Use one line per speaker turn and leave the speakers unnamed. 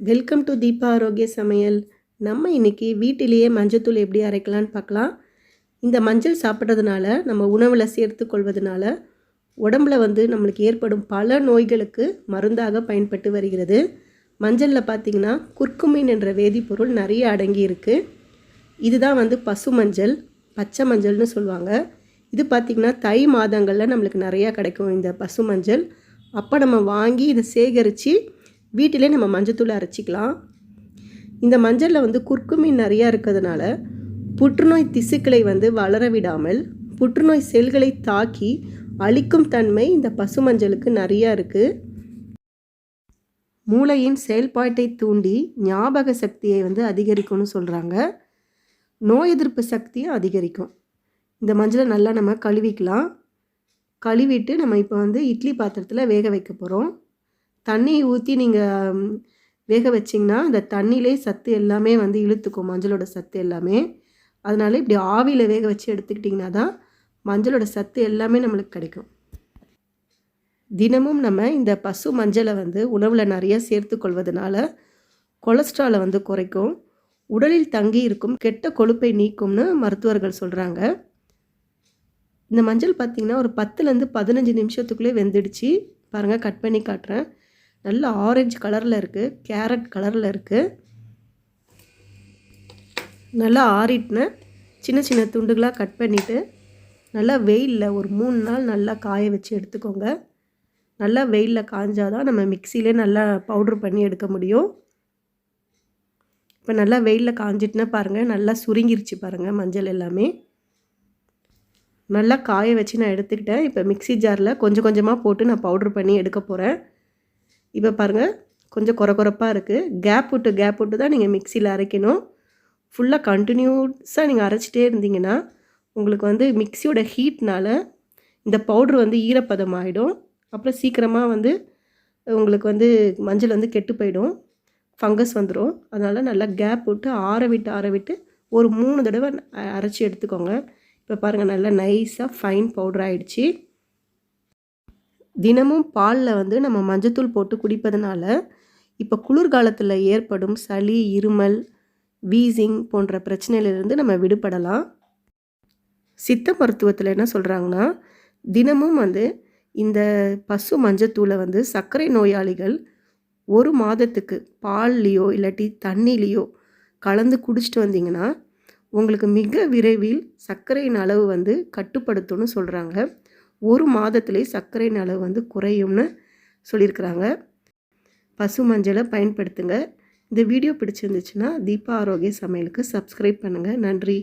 Welcome to Deepa ஆரோக்கிய சமையல் நம்ம இன்னைக்கு வீட்டிலேயே மஞ்சத்தூள் எப்படி அரைக்கலான்னு பார்க்கலாம். இந்த மஞ்சள் சாப்பிட்றதுனால நம்ம உணவில் சேர்த்து கொள்வதனால உடம்புல வந்து நம்மளுக்கு ஏற்படும் பல நோய்களுக்கு மருந்தாக பயன்பட்டு வருகிறது. மஞ்சளில் பார்த்திங்கன்னா குர்க்குமின் என்ற வேதிப்பொருள் நிறைய அடங்கி இருக்குது இதுதான் வந்து பசு மஞ்சள் பச்சை மஞ்சள்னு சொல்லுவாங்க. இது பார்த்திங்கன்னா தை மாதங்களில் நம்மளுக்கு நிறையா கிடைக்கும் இந்த பசு மஞ்சள். அப்போ நம்ம வாங்கி இதை சேகரித்து வீட்டிலே நம்ம மஞ்சத்தூள் அரைச்சிக்கலாம். இந்த மஞ்சளில் வந்து குர்க்குமின் நிறையா இருக்கிறதுனால புற்றுநோய் திசுக்களை வந்து வளர விடாமல் புற்றுநோய் செல்களை தாக்கி அழிக்கும் தன்மை இந்த பசு மஞ்சளுக்கு நிறையா இருக்குது மூளையின் செயல்பாட்டை தூண்டி ஞாபக சக்தியை வந்து அதிகரிக்கும்னு சொல்கிறாங்க நோய் எதிர்ப்பு சக்தியும் அதிகரிக்கும். இந்த மஞ்சளை நல்லா நம்ம கழுவிக்கலாம். கழுவிட்டு நம்ம இப்போ வந்து இட்லி பாத்திரத்தில் வேக வைக்க போகிறோம் தண்ணி ஊற்றி நீங்கள் வேக வச்சிங்கன்னா அந்த தண்ணியிலே சத்து எல்லாமே வந்து இழுத்துக்கும் மஞ்சளோட சத்து எல்லாமே. அதனால் இப்படி ஆவியில் வேக வச்சு எடுத்துக்கிட்டிங்கன்னா தான் மஞ்சளோட சத்து எல்லாமே நம்மளுக்கு கிடைக்கும். தினமும் நம்ம இந்த பசு மஞ்சளை வந்து உணவில் நிறைய சேர்த்து கொள்வதனால கொலஸ்ட்ராலை வந்து குறைக்கும். உடலில் தங்கி இருக்கும் கெட்ட கொழுப்பை நீக்கும்னு மருத்துவர்கள் சொல்கிறாங்க இந்த மஞ்சள் பார்த்திங்கன்னா ஒரு பத்துலேருந்து பதினஞ்சு நிமிஷத்துக்குள்ளே வெந்துடுச்சு. பாருங்கள் கட் பண்ணி காட்டுறேன். நல்ல ஆரஞ்சு கலரில் இருக்குது கேரட் கலரில் இருக்குது நல்லா ஆறிட்டுனேன் சின்ன சின்ன துண்டுகளாக கட் பண்ணிவிட்டு நல்லா வெயிலில் ஒரு மூணு நாள் நல்லா காய வச்சு எடுத்துக்கோங்க. நல்லா வெயிலில் காஞ்சாதான் நம்ம மிக்சிலே நல்லா பவுட்ரு பண்ணி எடுக்க முடியும். இப்போ நல்லா வெயிலில் காஞ்சிட்டுனா பாருங்கள் நல்லா சுருங்கிருச்சு பாருங்கள் மஞ்சள் எல்லாமே. நல்லா காய வச்சு நான் எடுத்துக்கிட்டேன். இப்போ மிக்சி ஜாரில் கொஞ்சம் கொஞ்சமாக போட்டு நான் பவுட்ரு பண்ணி எடுக்க போகிறேன் இப்போ பாருங்கள் கொஞ்சம் குறை குறைப்பாக இருக்குது கேப் விட்டு கேப் விட்டு தான் நீங்கள் மிக்சியில் அரைக்கணும். ஃபுல்லாக கண்டினியூஸாக நீங்கள் அரைச்சிட்டே இருந்தீங்கன்னா உங்களுக்கு வந்து மிக்சியோட ஹீட்னால் இந்த பவுட்ரு வந்து ஈரப்பதம் ஆகிடும் அப்புறம் சீக்கிரமாக வந்து உங்களுக்கு வந்து மஞ்சள் வந்து கெட்டு போயிடும். ஃபங்கஸ் வந்துடும் அதனால் நல்லா கேப் விட்டு ஆற விட்டு ஆற விட்டு ஒரு மூணு தடவை அரைச்சி எடுத்துக்கோங்க. இப்போ பாருங்கள் நல்லா நைஸாக ஃபைன் பவுடர் ஆகிடுச்சி தினமும் பாலில் வந்து நம்ம மஞ்சத்தூள் போட்டு குடிப்பதனால இப்போ குளிர்காலத்தில் ஏற்படும் சளி இருமல் வீசிங் போன்ற பிரச்சனையிலிருந்து நம்ம விடுபடலாம். சித்த மருத்துவத்தில் என்ன சொல்கிறாங்கன்னா தினமும் வந்து இந்த பசு மஞ்சத்தூளை வந்து சர்க்கரை நோயாளிகள் ஒரு மாதத்துக்கு பால்லையோ இல்லாட்டி தண்ணிலேயோ கலந்து குடிச்சிட்டு வந்தீங்கன்னா உங்களுக்கு மிக விரைவில் சர்க்கரையின் அளவு வந்து கட்டுப்படுத்தும்னு சொல்கிறாங்க ஒரு மாதத்துலேயே சர்க்கரையின் அளவு வந்து குறையும்னு சொல்லியிருக்கிறாங்க. பசு மஞ்சளை பயன்படுத்துங்க. இந்த வீடியோ பிடிச்சிருந்துச்சுன்னா தீபா ஆரோக்கிய சமையலுக்கு சப்ஸ்கிரைப் பண்ணுங்கள் நன்றி.